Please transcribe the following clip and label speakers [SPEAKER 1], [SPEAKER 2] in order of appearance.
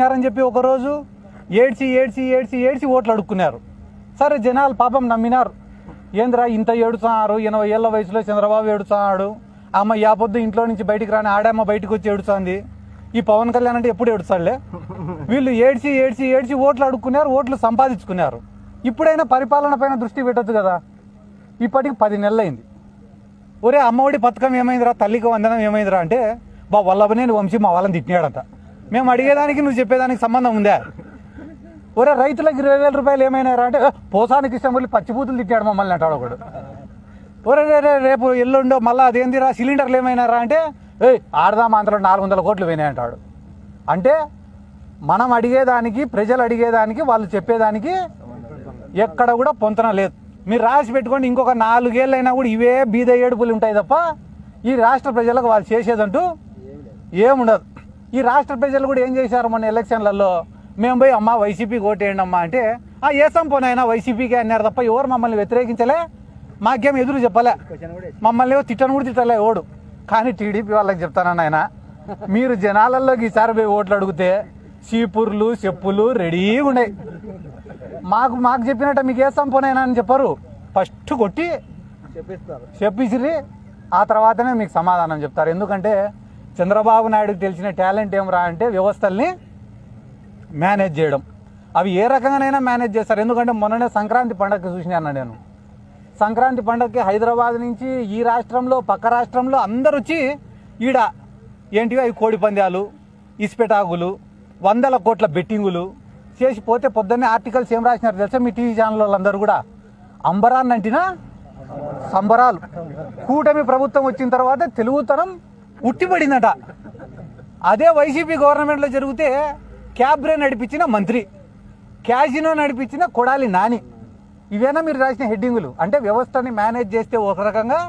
[SPEAKER 1] అని చెప్పి ఒకరోజు ఏడ్చి ఏడ్చి ఏడ్చి ఏడ్చి ఓట్లు అడుక్కున్నారు. సరే జనాలు పాపం నమ్మినారు. ఏంద్రా ఇంత ఏడుతున్నారు ఎనభై ఏళ్ళ వయసులో చంద్రబాబు ఏడుతున్నాడు అమ్మ యాపొద్దు ఇంట్లో నుంచి బయటికి రాని ఆడమ్మ బయటకు వచ్చి ఏడుస్తుంది. ఈ పవన్ కళ్యాణ్ అంటే ఎప్పుడు ఏడుస్తాడులే? వీళ్ళు ఏడ్చి ఏడ్చి ఏడ్చి ఓట్లు అడుక్కున్నారు ఓట్లు సంపాదించుకున్నారు. ఇప్పుడైనా పరిపాలన పైన దృష్టి పెట్టద్దు కదా? ఇప్పటికి పది నెలలైంది. ఒరే అమ్మఒడి పథకం ఏమైందిరా? తల్లికి వందనం ఏమైందిరా అంటే బా వల్లభనేని వంశీ మా వాళ్ళని తిట్టినాడంట. మేము అడిగేదానికి నువ్వు చెప్పేదానికి సంబంధం ఉందా? ఒరే రైతులకు ఇరవై వేల రూపాయలు ఏమైనారా అంటే పోసానికి ఇష్టం వెళ్ళి పచ్చిపూతులు తిట్టాడు మమ్మల్ని అంటాడు ఒకడు. ఒరే రే రేపు ఎల్లుండో మళ్ళీ అదేందిరా సిలిండర్లు ఏమైనారా అంటే ఏ ఆడదాం అంతలో నాలుగు వందల కోట్లు పోయినాయి అంటాడు. అంటే మనం అడిగేదానికి ప్రజలు అడిగేదానికి వాళ్ళు చెప్పేదానికి ఎక్కడ కూడా పొంతన లేదు. మీరు రాసి పెట్టుకోండి ఇంకొక నాలుగేళ్ళైనా కూడా ఇవే బీద ఏడుపులు ఉంటాయి తప్ప ఈ రాష్ట్ర ప్రజలకు వాళ్ళు చేసేదంటూ ఏముండదు. ఈ రాష్ట్ర ప్రజలు కూడా ఏం చేశారు మొన్న ఎలక్షన్లలో? మేము పోయి అమ్మ వైసీపీకి ఓటేయండి అమ్మా అంటే ఆ ఏసం పోనైనా వైసీపీకి అన్నారు తప్ప ఎవరు మమ్మల్ని వ్యతిరేకించలే? మాకేం ఎదురు చెప్పలే. మమ్మల్ని ఏవో తిట్టను కూడా తిట్టలే ఓడు కానీ టీడీపీ వాళ్ళకి చెప్తానన్న ఆయన మీరు జనాలలోకి ఈసారి పోయి ఓట్లు అడిగితే చీపుర్లు చెప్పులు రెడీగా ఉన్నాయి. మాకు మాకు చెప్పినట్టు మీకు ఏ సంపూనైనా అని చెప్పరు. ఫస్ట్ కొట్టి
[SPEAKER 2] చెప్పిస్తారు.
[SPEAKER 1] చెప్పిసిరి. ఆ తర్వాతనే మీకు సమాధానం చెప్తారు. ఎందుకంటే చంద్రబాబు నాయుడుకి తెలిసిన టాలెంట్ ఏమరా అంటే వ్యవస్థల్ని మేనేజ్ చేయడం. అవి ఏ రకంగానైనా మేనేజ్ చేస్తారు. ఎందుకంటే మొన్ననే సంక్రాంతి పండగకి చూసినాను నేను. సంక్రాంతి పండగకి హైదరాబాద్ నుంచి ఈ రాష్ట్రంలో పక్క రాష్ట్రంలో అందరు వచ్చి ఈడ ఏంటివి అవి కోడి పందాలు ఇస్పెటాకులు వందల కోట్ల బెట్టింగులు చేసి పోతే పొద్దున్నే ఆర్టికల్స్ ఏం రాసినారు తెలుసా మీ టీవీ ఛానల్ వాళ్ళందరూ కూడా? అంబరాన్ని అంటినా సంబరాలు. కూటమి ప్రభుత్వం వచ్చిన తర్వాత తెలుగుతనం ఉట్టిపడిందట. అదే వైసీపీ గవర్నమెంట్లో జరిగితే క్యాబ్రే నడిపించిన మంత్రి క్యాజినో నడిపించిన కొడాలి నాని. ఇవేనా మీరు రాసిన హెడ్డింగులు? అంటే వ్యవస్థని మేనేజ్ చేస్తే ఒక రకంగా